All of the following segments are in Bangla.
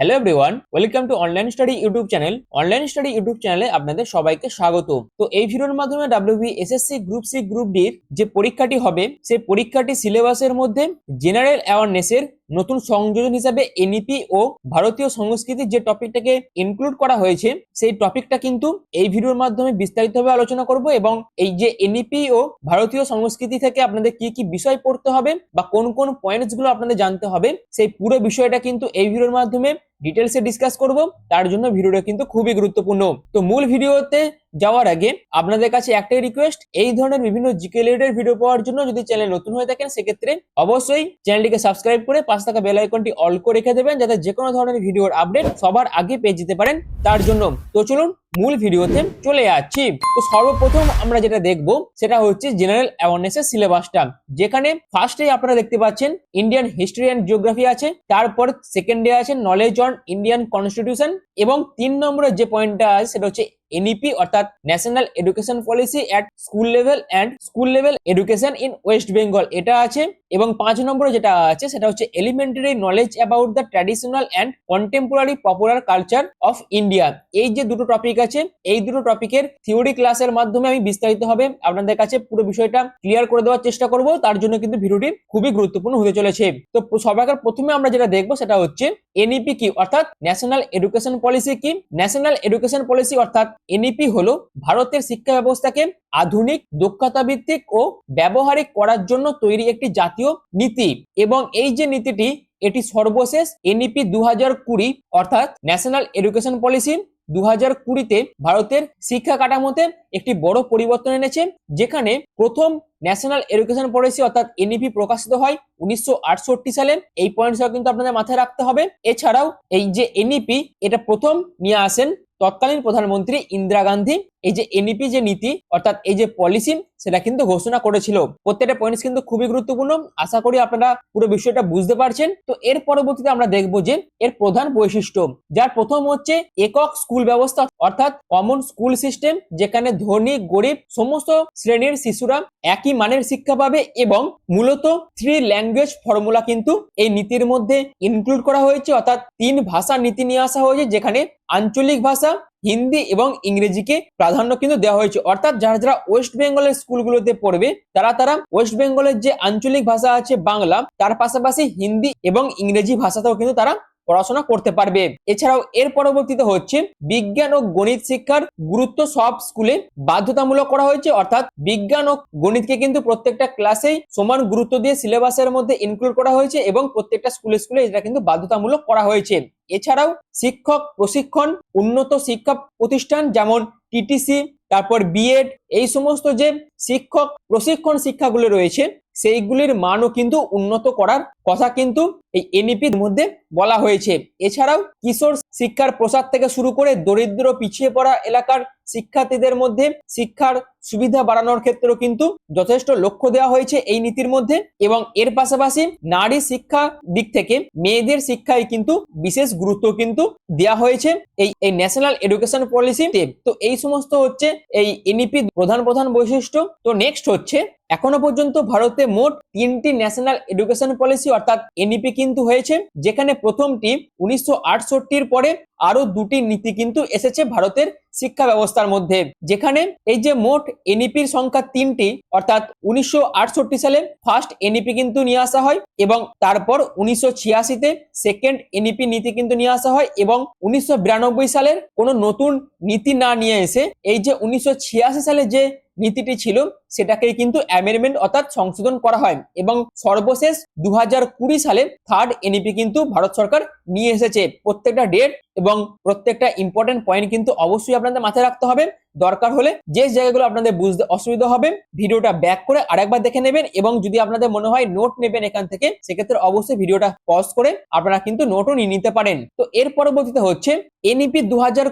Hello everyone welcome to online study YouTube channel online study YouTube চ্যানেলে আপনাদের সবাইকে স্বাগত তো এই ভিডিওর মাধ্যমে WB SSC group C group ডির যে পরীক্ষাটি হবে, সেই পরীক্ষাটি সিলেবাসের মধ্যে জেনারেল অ্যাওয়ারনেসের নতুন সংযোজন হিসাবে এনইপি ও ভারতীয় সংস্কৃতির যে টপিকটাকে ইনক্লুড করা হয়েছে, সেই টপিকটা কিন্তু এই ভিডিওর মাধ্যমে বিস্তারিতভাবে আলোচনা করব এবং এই যে এনইপি ও ভারতীয় সংস্কৃতি থেকে আপনাদের কি কি বিষয় পড়তে হবে বা কোন কোন পয়েন্টসগুলো আপনাদের জানতে হবে, সেই পুরো বিষয়টা কিন্তু এই ভিডিওর মাধ্যমে ডিটেলসে ডিসকাস করব, তার জন্য ভিডিওটা কিন্তু খুবই গুরুত্বপূর্ণ। তো মূল ভিডিওতে যাওয়ার আগে, আপনাদের কাছে একটাই রিকোয়েস্ট এই ধরনের বিভিন্ন জিকে ভিডিও পাওয়ার জন্য যদি চ্যানেল নতুন হয়ে থাকেন, সেক্ষেত্রে অবশ্যই চ্যানেলটিকে সাবস্ক্রাইব করে পাশে থাকা বেল আইকনটি অল করে রেখে দেবেন, যাতে যে কোনো ধরনের ভিডিওর আপডেট সবার আগে পেয়ে যেতে পারেন। তার জন্য, তো চলুন মূল ভিডিওতে চলে যাচ্ছি। তো সর্বপ্রথম আমরা যেটা দেখব, সেটা হচ্ছে জেনারেল অ্যাওয়ারনেসের সিলেবাসটা যেখানে ফার্স্টে আপনারা দেখতে পাচ্ছেন ইন্ডিয়ান হিস্ট্রি অ্যান্ড জিওগ্রাফি আছে, তারপর সেকেন্ডে আছে নলেজ অন ইন্ডিয়ান কনস্টিটিউশন এবং তিন নম্বরের যে পয়েন্টটা আছে, সেটা হচ্ছে এনইপি অর্থাৎ national education policy at school level and school level education in West Bengal এটা আছে। এবং পাঁচ নম্বরে যেটা আছে, সেটা হচ্ছে elementary knowledge about the traditional and contemporary popular culture of India এই যে দুটো টপিক আছে, এই দুটো টপিকের থিওরি ক্লাসের মাধ্যমে আমি বিস্তারিতভাবে আপনাদের কাছে পুরো বিষয়টা ক্লিয়ার করে দেওয়ার চেষ্টা করব। তার জন্য কিন্তু ভিডিওটি খুবই গুরুত্বপূর্ণ হতে চলেছে। তো সবাইকার প্রথমে আমরা যেটা দেখব, সেটা হচ্ছে এনইপি কি? অর্থাৎ ন্যাশনাল এডুকেশন পলিসি কি? ন্যাশনাল এডুকেশন পলিসি অর্থাৎ এনইপি হলো ভারতের শিক্ষা ব্যবস্থাকে আধুনিক দক্ষতা ভিত্তিক ও ব্যবহারিক করার জন্য তৈরি একটি জাতীয় নীতি এবং এই যে নীতিটি, এটি সর্বশেষ এনইপি দু হাজার কুড়ি অর্থাৎ ন্যাশনাল এডুকেশন পলিসি দু হাজার কুড়িতে ভারতের শিক্ষা কাঠামোতে একটি বড় পরিবর্তন এনেছে, যেখানে প্রথম ন্যাশনাল এডুকেশন পলিসি অর্থাৎ এনইপি প্রকাশিত হয় উনিশশো আটষট্টি সালে। এই পয়েন্টসটা কিন্তু আপনাদের মাথায় রাখতে হবে। এছাড়াও এই যে এনইপি এটা প্রথম নিয়ে আসেন তৎকালীন প্রধানমন্ত্রী ইন্দিরা গান্ধী এই যে এনইপি যে নীতি, অর্থাৎ এই যে পলিসি সেটা কিন্তু ঘোষণা করেছিল। প্রত্যেকটা পয়েন্টস কিন্তু খুবই গুরুত্বপূর্ণ। আশা করি আপনারা পুরো বিষয়টা বুঝতে পারছেন। তো এর পরবর্তীতে আমরা দেখব যে এর প্রধান বৈশিষ্ট্য, যার প্রথম হচ্ছে একক স্কুল ব্যবস্থা, অর্থাৎ কমন স্কুল সিস্টেম যেখানে ধনী, গরিব সমস্ত শ্রেণির শিশুরা একই মানের শিক্ষা পাবে এবং মূলত থ্রি ল্যাঙ্গুয়েজ ফর্মুলা কিন্তু এই নীতির মধ্যে ইনক্লুড করা হয়েছে। অর্থাৎ তিন ভাষা নীতি নিয়ে আসা হয়েছে, যেখানে আঞ্চলিক ভাষা হিন্দি এবং ইংরেজিকে প্রাধান্য কিন্তু দেওয়া হয়েছে। অর্থাৎ যারা যারা ওয়েস্ট বেঙ্গলের স্কুলগুলোতে পড়বে, তারা তারা ওয়েস্ট বেঙ্গলের যে আঞ্চলিক ভাষা আছে বাংলা, তার পাশাপাশি হিন্দি এবং ইংরেজি ভাষাতেও কিন্তু তারা পড়াশোনা করতে পারবে। এছাড়াও এর পরবর্তীতে হচ্ছে বিজ্ঞান ও গণিত শিক্ষার গুরুত্ব সব স্কুলে বাধ্যতামূলক করা হয়েছে। অর্থাৎ বিজ্ঞান ও গণিতকে কিন্তু প্রত্যেকটা ক্লাসেই সমান গুরুত্ব দিয়ে সিলেবাসের মধ্যে ইনক্লুড করা হয়েছে এবং প্রত্যেকটা স্কুলে স্কুলে এটা কিন্তু বাধ্যতামূলক করা হয়েছে। এছাড়াও শিক্ষক প্রশিক্ষণ, উন্নত শিক্ষা প্রতিষ্ঠান যেমন টিটিসি, তারপর বিএড এই সমস্ত যে শিক্ষক প্রশিক্ষণ শিক্ষাগুলো রয়েছে সেইগুলির মানও কিন্তু উন্নত করার কথা কিন্তু এই এনইপির মধ্যে বলা হয়েছে। এছাড়াও কিশোর শিক্ষার প্রসার থেকে শুরু করে দরিদ্র পিছিয়ে পড়া এলাকার শিক্ষার্থীদের মধ্যে শিক্ষার সুবিধা বাড়ানোর ক্ষেত্রেও কিন্তু যথেষ্ট লক্ষ্য দেওয়া হয়েছে এই নীতির মধ্যে এবং এর পাশাপাশি নারী শিক্ষা দিক থেকে মেয়েদের শিক্ষায় কিন্তু বিশেষ গুরুত্ব কিন্তু দেওয়া হয়েছে। এই এই ন্যাশনাল এডুকেশন পলিসিতে তো। এই সমস্ত হচ্ছে এই এনইপি প্রধান প্রধান বৈশিষ্ট্য। তো নেক্সট হচ্ছে, এখনও পর্যন্ত ভারতে মোট তিনটি ন্যাশনাল এডুকেশন পলিসি অর্থাৎ এনইপি কিন্তু হয়েছে, যেখানে প্রথমটি উনিশশো পরে আরও দুটি নীতি কিন্তু এসেছে ভারতের শিক্ষা ব্যবস্থার মধ্যে, যেখানে এই যে মোট এনইপির সংখ্যা তিনটি, অর্থাৎ উনিশশো আটষট্টি সালে ফার্স্ট এনইপি কিন্তু নিয়ে আসা হয় এবং তারপর উনিশশো ছিয়াশিতে সেকেন্ড এনইপি নীতি কিন্তু নিয়ে আসা হয় এবং উনিশশো বিরানব্বই সালের কোনো নতুন নীতি না নিয়ে এসে এই যে উনিশশো ছিয়াশি সালে যে নীতিটি ছিল সেটাকেই কিন্তু অ্যামেন্ডমেন্ট অর্থাৎ সংশোধন করা হয় এবং সর্বশেষ দু হাজার কুড়ি সালে থার্ড এনইপি কিন্তু ভারত সরকার নিয়ে এসেছে প্রত্যেকটা ডেট এবং প্রত্যেকটা ইম্পর্টেন্ট পয়েন্ট কিন্তু অবশ্যই আপনাদের মাথায় রাখতে হবে। দরকার হলে যে জায়গাগুলো আপনাদের বুঝতে অসুবিধা হবে, ভিডিওটা ব্যাক করে আরেকবার দেখে নেবেন এবং যদি আপনাদের মনে হয় নোট নেবেন এখান থেকে, সেক্ষেত্রে অবশ্যই ভিডিওটা পজ করে আপনারা কিন্তু নোটও নিয়ে নিতে পারেন। তো এর পরবর্তীতে হচ্ছে এনইপি দু হাজার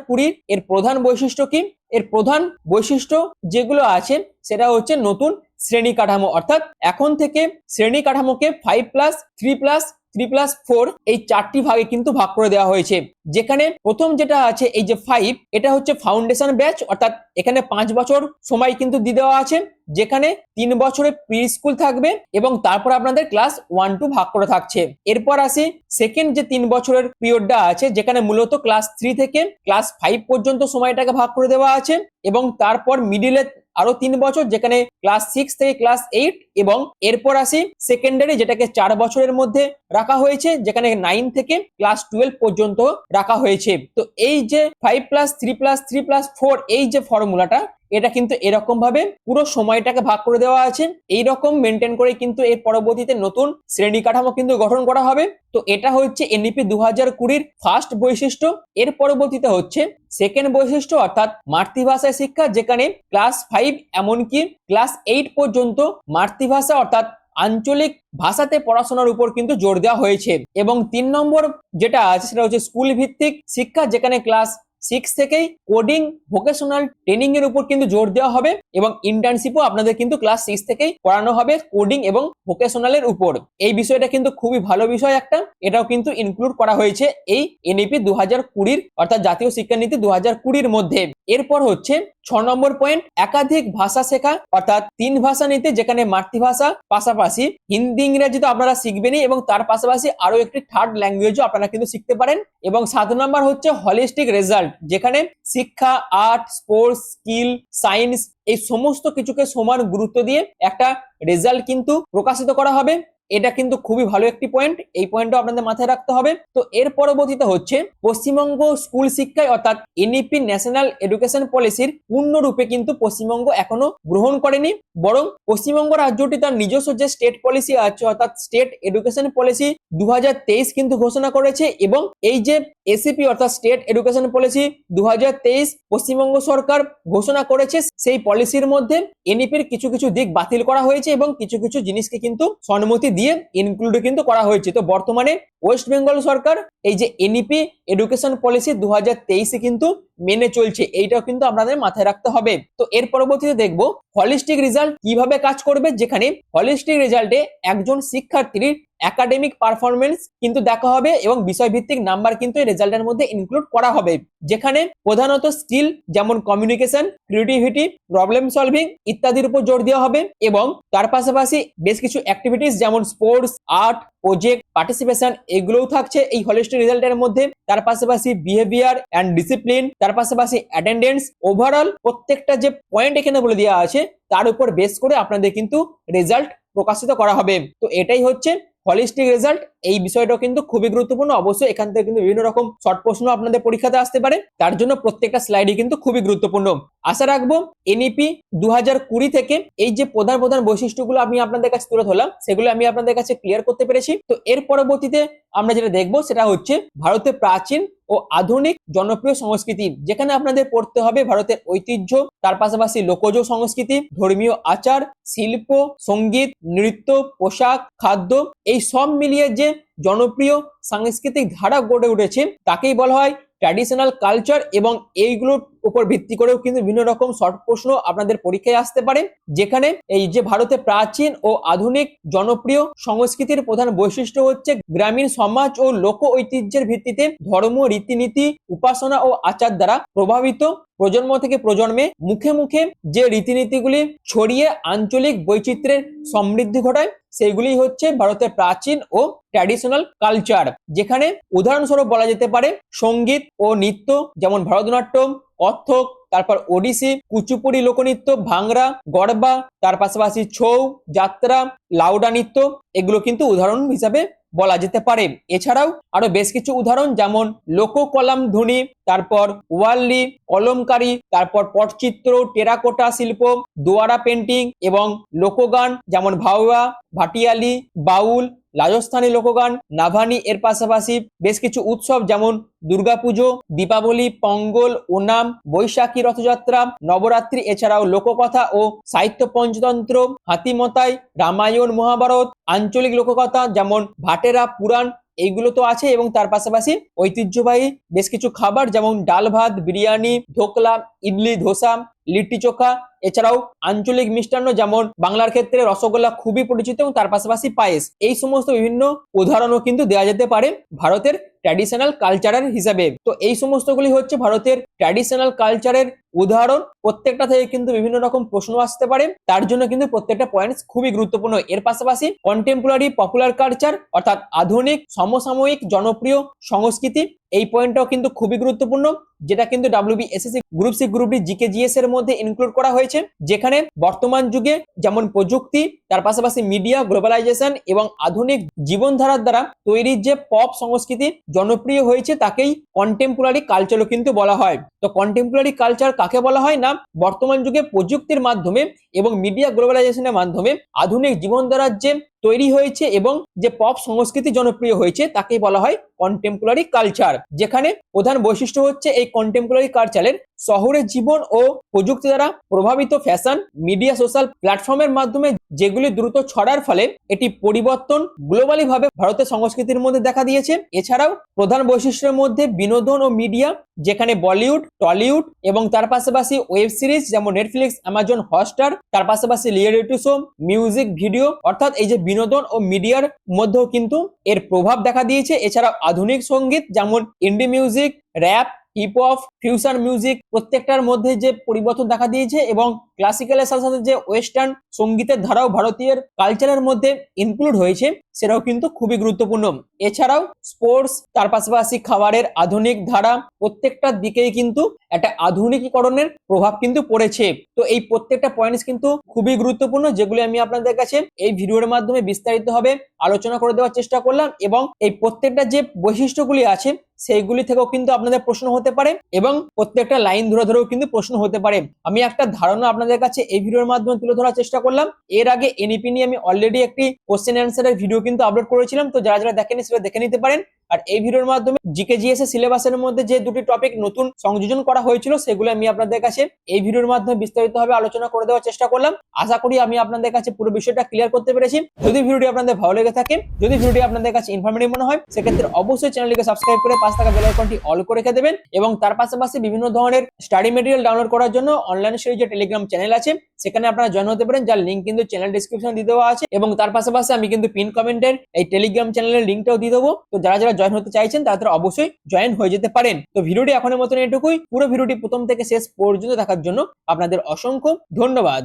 এর প্রধান বৈশিষ্ট্য কি? এর প্রধান বৈশিষ্ট্য যেগুলো আছে সেটা হচ্ছে নতুন শ্রেণি কাঠামো। অর্থাৎ এখন থেকে শ্রেণি কাঠামোকে five plus three plus three plus four এই চারটি ভাগে কিন্তু ভাগ করে দেওয়া হয়েছে। যেখানে প্রথম যেটা আছে, এই যে ফাইভ এটা হচ্ছে ফাউন্ডেশন ব্যাচ অর্থাৎ এখানে পাঁচ বছর সময় কিন্তু দিয়ে দেওয়া আছে, যেখানে তিন বছরে প্রি স্কুল থাকবে এবং তারপর আপনাদের ক্লাস ওয়ান টু ভাগ করে থাকছে। এরপর আসি সেকেন্ড যে তিন বছরের পিরিয়ডটা আছে, যেখানে মূলত ক্লাস থ্রি থেকে ক্লাস ফাইভ পর্যন্ত সময়টাকে ভাগ করে দেওয়া আছে এবং তারপর মিডিলে আরও তিন বছর, যেখানে ক্লাস সিক্স থেকে ক্লাস এইট এবং এরপর আসি সেকেন্ডারি যেটাকে চার বছরের মধ্যে রাখা হয়েছে, যেখানে নাইন থেকে ক্লাস টুয়েলভ পর্যন্ত রাখা হয়েছে। তো এই যে five plus three plus three plus four এই যে ফর্মুলাটা এটা কিন্তু এরকম ভাবে পুরো সময়টাকে ভাগ করে দেওয়া আছে। এই রকম মেনটেন করে কিন্তু এর পরবর্তীতে নতুন শ্রেণি কাঠামো কিন্তু গঠন করা হবে। তো এটা হচ্ছে এনইপি দু হাজার কুড়ির ফার্স্ট বৈশিষ্ট্য। এর পরবর্তীতে হচ্ছে সেকেন্ড বৈশিষ্ট্য অর্থাৎ মাতৃভাষায় শিক্ষা, যেখানে ক্লাস ফাইভ এমনকি ক্লাস এইট পর্যন্ত মাতৃভাষা অর্থাৎ আঞ্চলিক ভাষাতে পড়াশোনার উপর কিন্তু জোর দেওয়া হয়েছে। এবং তিন নম্বর যেটা আছে সেটা হচ্ছে স্কুল ভিত্তিক শিক্ষা, যেখানে ক্লাস সিক্স থেকেই কোডিং ভোকেশনাল ট্রেনিং এর উপর কিন্তু জোর দেওয়া হবে এবং ইন্টার্নশিপও আপনাদের কিন্তু ক্লাস সিক্স থেকেই পড়ানো হবে কোডিং এবং ভোকেশনালের উপর। এই বিষয়টা কিন্তু খুবই ভালো বিষয় একটা। এটাও কিন্তু ইনক্লুড করা হয়েছে এই এনইপি দু হাজার কুড়ির অর্থাৎ জাতীয় শিক্ষানীতি দু হাজার কুড়ির মধ্যে। এরপর হচ্ছে ছ নম্বর পয়েন্ট একাধিক ভাষা শেখা, অর্থাৎ তিন ভাষা নিতে যেখানে মাতৃভাষা, পাশাপাশি হিন্দি, ইংরেজি তো আপনারা শিখবেনই এবং তার পাশাপাশি আরও একটি থার্ড ল্যাঙ্গুয়েজও আপনারা কিন্তু শিখতে পারেন। এবং সাত নম্বর হচ্ছে হলিস্টিক রেজাল্ট যেখানে শিক্ষা, আর্ট, স্পোর্টস, স্কিল, সায়েন্স এই সমস্ত কিছুকে সমান গুরুত্ব দিয়ে একটা রেজাল্ট কিন্তু প্রকাশিত করা হবে। এটা কিন্তু খুবই ভালো একটি পয়েন্ট এই পয়েন্টটা আপনাদের মাথায় রাখতে হবে। তো এর পরবর্তীতে হচ্ছে, পশ্চিমবঙ্গ স্কুল শিক্ষায় অর্থাৎ এনইপি ন্যাশনাল এডুকেশন পলিসির পূর্ণরূপে কিন্তু পশ্চিমবঙ্গ এখনও গ্রহণ করেনি। বরং পশ্চিমবঙ্গ রাজ্যটি তার নিজস্ব যে স্টেট পলিসি আছে, অর্থাৎ স্টেট এডুকেশন পলিসি দু হাজার তেইশ কিন্তু ঘোষণা করেছে এবং এই যে এসিপি অর্থাৎ স্টেট এডুকেশন পলিসি দু হাজার তেইশ পশ্চিমবঙ্গ সরকার ঘোষণা করেছে, সেই পলিসির মধ্যে এনইপির কিছু কিছু দিক বাতিল করা হয়েছে এবং কিছু কিছু জিনিসকে কিন্তু সম্মতি দিয়ে ইনক্লুড কিন্তু করা হয়েছে। তো বর্তমানে ওয়েস্ট বেঙ্গল সরকার, এই যে এনইপি এডুকেশন পলিসি দু হাজার কিন্তু মেনে চলছে, এইটাও কিন্তু আপনাদের মাথায় রাখতে হবে। তো এর পরবর্তীতে দেখব হলিস্টিক রেজাল্ট কীভাবে কাজ করবে, যেখানে হলিস্টিক রেজাল্টে একজন শিক্ষার্থীর একাডেমিক পারফরমেন্স কিন্তু দেখা হবে এবং বিষয়ভিত্তিক নাম্বার কিন্তু এই রেজাল্টের মধ্যে ইনক্লুড করা হবে। যেখানে প্রধানত স্কিল যেমন কমিউনিকেশন ক্রিয়েটিভিটি প্রবলেম সলভিং ইত্যাদির উপর জোর দেওয়া হবে এবং তার পাশাপাশি বেশ কিছু অ্যাক্টিভিটিস যেমন স্পোর্টস আর্ট প্রজেক্ট পার্টিসিপেশন এগুলোও থাকছে এই হলিস্টিক রেজাল্টের মধ্যে। তার পাশাপাশি বিহেভিয়ার অ্যান্ড ডিসিপ্লিন তার পাশাপাশি অ্যাটেন্ডেন্স ওভারঅল প্রত্যেকটা যে পয়েন্ট এখানে বলে দেওয়া আছে, তার উপর বেস করে আপনাদের কিন্তু রেজাল্ট প্রকাশিত করা হবে। তো এটাই হচ্ছে হলিস্টিক রেজাল্ট এই বিষয়টাও কিন্তু খুবই গুরুত্বপূর্ণ। অবশ্যই এখান থেকে কিন্তু বিভিন্ন রকম শর্ট প্রশ্ন আপনাদের পরীক্ষাতে আসতে পারে। তার জন্য প্রত্যেকটা স্লাইডই কিন্তু খুবই গুরুত্বপূর্ণ। আশা রাখব এনইপি দু হাজার কুড়ি থেকে এই যে প্রধান প্রধান বৈশিষ্ট্যগুলো আমি আপনাদের কাছে তুলে ধরলাম, সেগুলো আমি আপনাদের কাছে ক্লিয়ার করতে পেরেছি। তো এর পরবর্তীতে আমরা যেটা দেখব সেটা হচ্ছে ভারতের প্রাচীন ও আধুনিক জনপ্রিয় সংস্কৃতি, যেখানে আপনাদের পড়তে হবে ভারতের ঐতিহ্য, তার পাশাপাশি লোকজ সংস্কৃতি, ধর্মীয় আচার, শিল্প, সংগীত, নৃত্য, পোশাক, খাদ্য, এই সব মিলিয়ে যে জনপ্রিয় সাংস্কৃতিক ধারা গড়ে উঠেছে, তাকেই বলা হয় ট্র্যাডিশনাল কালচার এবং এইগুলোর উপর ভিত্তি করেও কিন্তু বিভিন্ন রকম শর্ট প্রশ্ন আপনাদের পরীক্ষায় আসতে পারে, যেখানে এই যে ভারতে প্রাচীন ও আধুনিক জনপ্রিয় সংস্কৃতির প্রধান বৈশিষ্ট্য হচ্ছে গ্রামীণ সমাজ ও লোক ঐতিহ্যের ভিত্তিতে ধর্ম রীতিনীতি, উপাসনা ও আচার দ্বারা প্রভাবিত প্রজন্ম থেকে প্রজন্মে মুখে মুখে যে রীতিনীতিগুলি ছড়িয়ে আঞ্চলিক বৈচিত্র্যের সমৃদ্ধি ঘটায় সেগুলি হচ্ছে ভারতের প্রাচীন ও ট্র্যাডিশনাল কালচার যেখানে উদাহরণস্বরূপ বলা যেতে পারে সংগীত ও নৃত্য, যেমন ভারতনাট্যম কত্থক তারপর ওডিসি, কুচুপুড়ি লোকনৃত্য, ভাংরা, গড়বা, তার পাশাপাশি ছৌ, যাত্রা, লাউডা নৃত্য, এগুলো কিন্তু উদাহরণ হিসাবে বলা যেতে পারে। এছাড়াও আরও বেশ কিছু উদাহরণ যেমন লোককলাম ধ্বনি, তারপর ওয়াল্লি, কলমকারী, তারপর পটচিত্র, টেরাকোটা শিল্প, দোয়ারা পেন্টিং এবং লোকগান যেমন ভাওয়া, ভাটিয়ালি, বাউল রাজস্থানী লোকগান, নাভানি এর পাশাপাশি বেশ কিছু উৎসব যেমন দুর্গাপুজো, দীপাবলি, পঙ্গল, ওনাম, বৈশাখী রথযাত্রা, নবরাত্রি, এছাড়াও লোককথা ও সাহিত্য পঞ্চতন্ত্র, হাতিমতাই, রামায়ণ, মহাভারত, আঞ্চলিক লোককথা যেমন ভাটেরা, পুরাণ, এইগুলো তো আছে এবং তার পাশাপাশি ঐতিহ্যবাহী বেশ কিছু খাবার যেমন ডাল ভাত, বিরিয়ানি, ধোকলা, ইডলি, ধোসা লিট্টি চোখা, এছাড়াও আঞ্চলিক মিষ্টান্ন যেমন বাংলার ক্ষেত্রে রসগোল্লা খুবই পরিচিত এবং তার পাশাপাশি পায়েস। এই সমস্ত বিভিন্ন উদাহরণও কিন্তু দেওয়া যেতে পারে ভারতের ট্র্যাডিশনাল কালচারের হিসাবে। তো এই সমস্তগুলি হচ্ছে ভারতের ট্র্যাডিশনাল কালচারের উদাহরণ, প্রত্যেকটা থেকে কিন্তু বিভিন্ন রকম প্রশ্ন আসতে পারে। তার জন্য কিন্তু প্রত্যেকটা পয়েন্টস খুবই গুরুত্বপূর্ণ। এর পাশাপাশি কন্টেম্পোরারি পপুলার কালচার অর্থাৎ আধুনিক, সমসাময়িক, জনপ্রিয় সংস্কৃতি, এই পয়েন্টটাও কিন্তু খুবই গুরুত্বপূর্ণ, যেটা কিন্তু WB SSC group C group D GK GS এর মধ্যে ইনক্লুড করা হয়েছে। যেখানে বর্তমান যুগে যেমন প্রযুক্তি, তার পাশাপাশি মিডিয়া গ্লোবালাইজেশন এবং আধুনিক জীবনধারার দ্বারা তৈরি যে পপ সংস্কৃতি জনপ্রিয় হয়েছে, তাকেই কন্টেম্পোরারি কালচারও কিন্তু বলা হয়। তো কন্টেম্পোরারি কালচার কাকে বলা হয় না? বর্তমান যুগে প্রযুক্তির মাধ্যমে এবং মিডিয়া গ্লোবালাইজেশনের মাধ্যমে আধুনিক জীবনধারার যে তৈরি হয়েছে এবং যে পপ সংস্কৃতি জনপ্রিয় হয়েছে তাকে বলা হয় কন্টেম্পোরারি কালচার যেখানে প্রধান বৈশিষ্ট্য হচ্ছে এই কন্টেম্পোরারি কালচারের শহরের জীবন ও প্রযুক্তি দ্বারা প্রভাবিত ফ্যাশন মিডিয়া সোশ্যাল প্ল্যাটফর্মের মাধ্যমে যেগুলি দ্রুত ছড়ার ফলে এটি পরিবর্তন গ্লোবালি ভাবে ভারতের সংস্কৃতির মধ্যে দেখা দিয়েছে। এছাড়াও প্রধান বৈশিষ্ট্যের মধ্যে বিনোদন ও মিডিয়া যেখানে বলিউড টলিউড এবং তার পাশাপাশি ওয়েব সিরিজ যেমন নেটফ্লিক্স অ্যামাজন হটস্টার তার পাশাপাশি রিয়েলিটি শো মিউজিক ভিডিও অর্থাৎ এই যে বিনোদন ও মিডিয়ার মধ্যেও কিন্তু এর প্রভাব দেখা দিয়েছে। এছাড়া আধুনিক সংগীত যেমন indie music rap hip hop future music প্রত্যেকটার মধ্যে যে পরিবর্তন দেখা দিয়েছে এবং ক্লাসিক্যালের সাথে সাথে যে ওয়েস্টার্ন সঙ্গীতের ধারাও ভারতীয় কালচারের মধ্যে ইনক্লুড হয়েছে, সেটাও কিন্তু খুবই গুরুত্বপূর্ণ। এছাড়াও স্পোর্টস তার পাশাপাশি খাবারের আধুনিক ধারা প্রত্যেকটা দিকেই কিন্তু একটা আধুনিকীকরণের প্রভাব কিন্তু পড়েছে। তো এই প্রত্যেকটা পয়েন্টস কিন্তু খুবই গুরুত্বপূর্ণ, যেগুলি আমি আপনাদের কাছে এই ভিডিওর মাধ্যমে বিস্তারিতভাবে আলোচনা করে দেওয়ার চেষ্টা করলাম এবং এই প্রত্যেকটা যে বৈশিষ্ট্যগুলি আছে সেইগুলি থেকেও কিন্তু আপনাদের প্রশ্ন হতে পারে এবং প্রত্যেকটা লাইন ধরে ধরেও কিন্তু প্রশ্ন হতে পারে। আমি একটা ধারণা আপনাদের কাছে এই ভিডিওর মাধ্যমে তুলে ধরার চেষ্টা করলাম। এর আগে এনইপি নিয়ে আমি অলরেডি একটি কোশ্চেন অ্যান্সারের ভিডিও কিন্তু আপলোড করেছিলাম। তো যারা যারা দেখেনি সেটা দেখে নিতে পারেন। আর এই ভিডিওর মাধ্যমে জিকে জিএস এর সিলেবাসের মধ্যে যে দুটি টপিক নতুন সংযোজন করা হয়েছিল, সেগুলো আমি আপনাদের কাছে এই ভিডিওর মাধ্যমে বিস্তারিতভাবে আলোচনা করে দেওয়ার চেষ্টা করলাম। আশা করি আমি আপনাদের কাছে পুরো বিষয়টা ক্লিয়ার করতে পেরেছি। যদি ভিডিওটি আপনাদের ভালো লেগে থাকে, যদি ভিডিওটি আপনাদের কাছে ইনফরমেটিভ মনে হয়, সেক্ষেত্রে অবশ্যই চ্যানেলটিকে সাবস্ক্রাইব করে পাঁচ টাকা বেল আইকনটি অল করে রেখে দেবেন এবং তার পাশাপাশি বিভিন্ন ধরনের স্টাডি মেটেরিয়াল ডাউনলোড করার জন্য অনলাইন যে টেলিগ্রাম চ্যানেল আছে। সেখানে আপনারা জয়েন হতে পারেন, যার লিঙ্ক কিন্তু চ্যানেল ডিসক্রিপশন দিয়ে দেওয়া আছে এবং তার পাশাপাশি আমি কিন্তু পিন কমেন্টের এই টেলিগ্রাম চ্যানেলের লিঙ্কটাও দিয়ে দেবো। তো যারা যারা জয়েন হতে চাইছেন তাদের অবশ্যই জয়েন হয়ে যেতে পারেন। তো ভিডিওটি এখনের মতন এটুকুই। পুরো ভিডিওটি প্রথম থেকে শেষ পর্যন্ত দেখার জন্য আপনাদের অসংখ্য ধন্যবাদ।